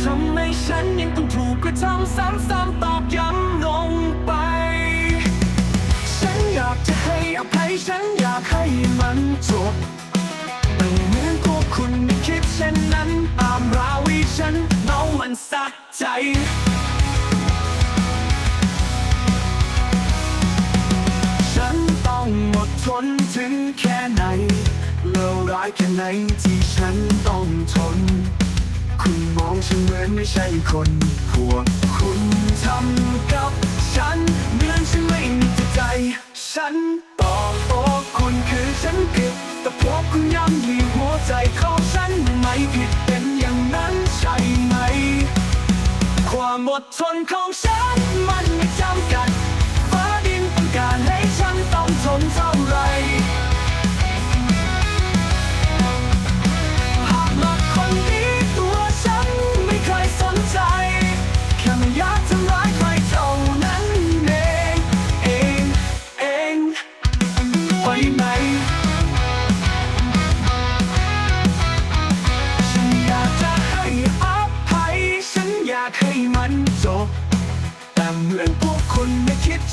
ทำไมฉันยังต้องถูกกระทำซ้ำๆตอกย้ำลงไป ฉันอยากจะให้อภัยฉันอยากให้มันจบไม่เหมือนพวกคุณไม่คิดเช่นนั้นตามราวีฉันเมามันสะใจฉันต้องอดทนถึงแค่ไหนเลวร้ายแค่ไหนที่ฉันต้องทน เหมือนไม่ใช่คนพวกคุณทำกับฉันเหมือนฉันไม่มีจิตใจ ฉันบอกโอ้คุณคือฉันผิดแต่พวกคุณย้ำยีหัวใจของฉันไม่ผิดเป็นอย่างนั้นใช่ไหม ความอดทนของฉัน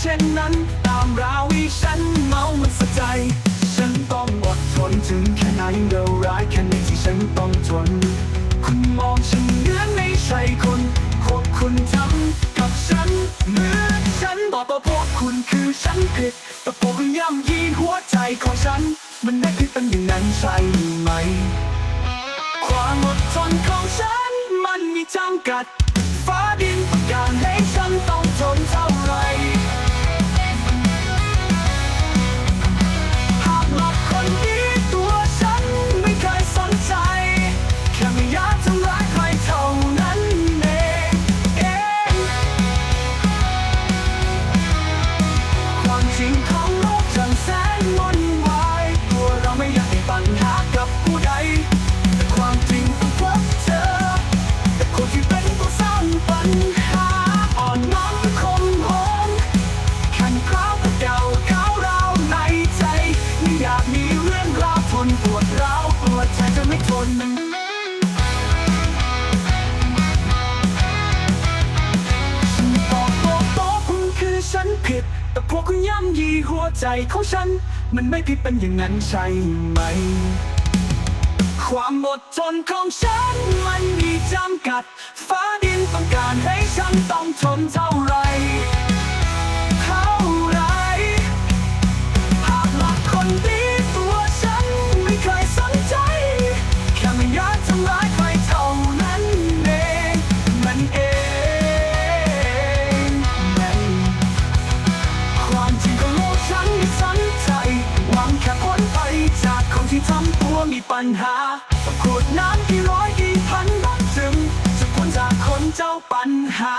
เช่นนั้น ตามราวีฉันเมามันสะใจ ฉันต้องอดทนถึงแค่ไหนเลวร้ายแค่ไหนที่ฉันต้องทน คุณมองฉันเหมือนไม่ใช่คนพวกคุณทำกับฉันเหมือนฉันบอกว่าพวกคุณคือฉันผิดแต่ผมย่ำยีหัวใจของฉัน มันไม่ผิดเป็นอย่างนั้นใช่ไหม ความอดทนของฉันมันมีจำกัด พวกคุณย่ำยีหัวใจของฉัน มันไม่ผิดเป็นอย่างนั้นใช่ไหม ความอดทนของฉันมันมีจำกัด ฟ้าดินต้องการให้ฉันต้องทนเท่า ซ้ำตัวมีปัญหาขวดน้ำกี่ร้อยกี่พันนับถึงจะควรจากคนเจ้าปัญหา